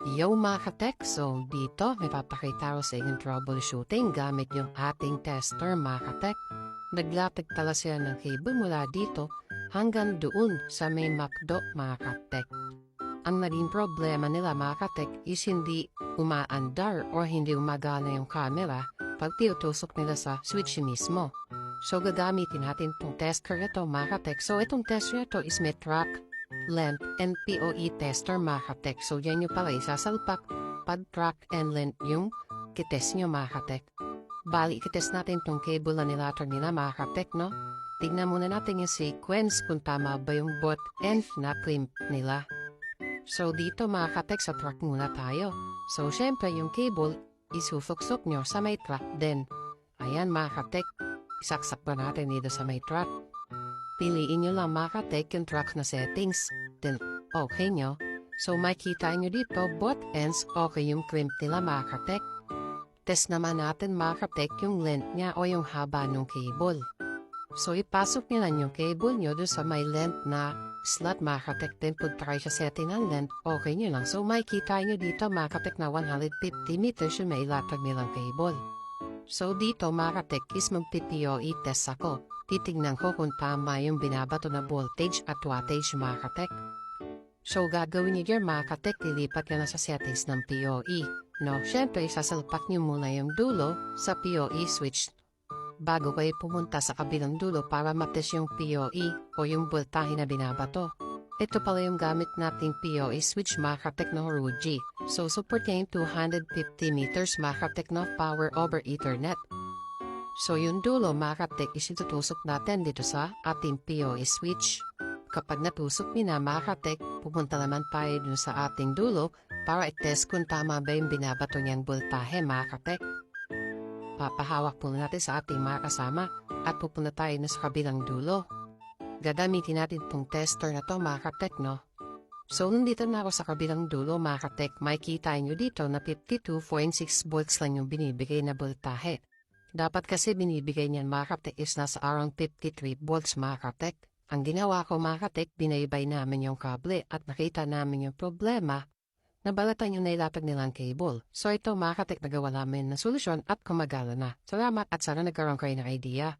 Yo mga katek, so dito may papakita ko sa inyong troubleshooting gamit yung ating tester mga katek. Naglatag pala sila ng cable mula dito hanggang doon sa may MacDo mga katek. Ang naging problema nila mga katek is hindi umaandar o hindi umagana yung camera pag tinutusok nila sa switch mismo. So gagamitin natin itong tester ito mga katek. So itong tester ito is may track length, and POE tester mga katek. So yan yung pala isasalpak, pad track and length yung kites nyo mga katek. Bali, ikites natin tong cable na nilator nila mga katek, no? Tignan muna natin yung sequence kung tama ba yung bot and na crimp nila. So dito mga sa track muna tayo. So syempre yung cable isusuksok nyo sa may track din. Ayan mga katek, isaksak pa natin dito sa may track. Piliin nyo lang makatek yung track na settings. Then, okay nyo. So, makita nyo dito, both ends, okay yung crimp nila makatek. Test naman natin makatek yung length niya o yung haba ng cable. So, ipasok nyo lang yung cable nyo doon sa may length na slot makatek din pag try sa setting ng length, okay nyo lang. So, makita nyo dito makatek na 150 meters yung may latag nilang cable. So, dito makatek is magpipioi test ako titignan ko kung tama yung binabato na voltage at wattage mga katek. So gagawin niyo dyan mga katek, lilipat na sa settings ng PoE. No, syempre sasalpak niyo muna yung dulo sa PoE switch bago kayo pumunta sa kabilang dulo para matest yung PoE o yung voltahe na binabato. Ito pala yung gamit nating PoE switch ng Ruji. So support niya yung 250 meters mga katek na power over ethernet. So yung dulo makatek is itutusok natin dito sa ating POE switch. Kapag natusok ni na makatek, pupunta naman tayo dun sa ating dulo para i-test kung tama ba yung binabato niyang voltahe makatek. Papahawak po natin sa ating mga kasama at pupunta tayo na sa kabilang dulo. Gagamitin natin tong tester na to makatek no. So nandito na ako sa kabilang dulo makatek, makikita nyo dito na 52.6 volts lang yung binibigay na voltahe. Dapat kasi binibigay niyan mga kaptek is nasa around 53 volts mga kaptek. Ang ginawa ko mga kaptek, binaybay namin yung kable at nakita namin yung problema. Nabalatan yung nailatag nilang cable. So ito mga kaptek nagawa namin na solusyon at kumagala na. Salamat at sana nagkaroon kayo ng idea.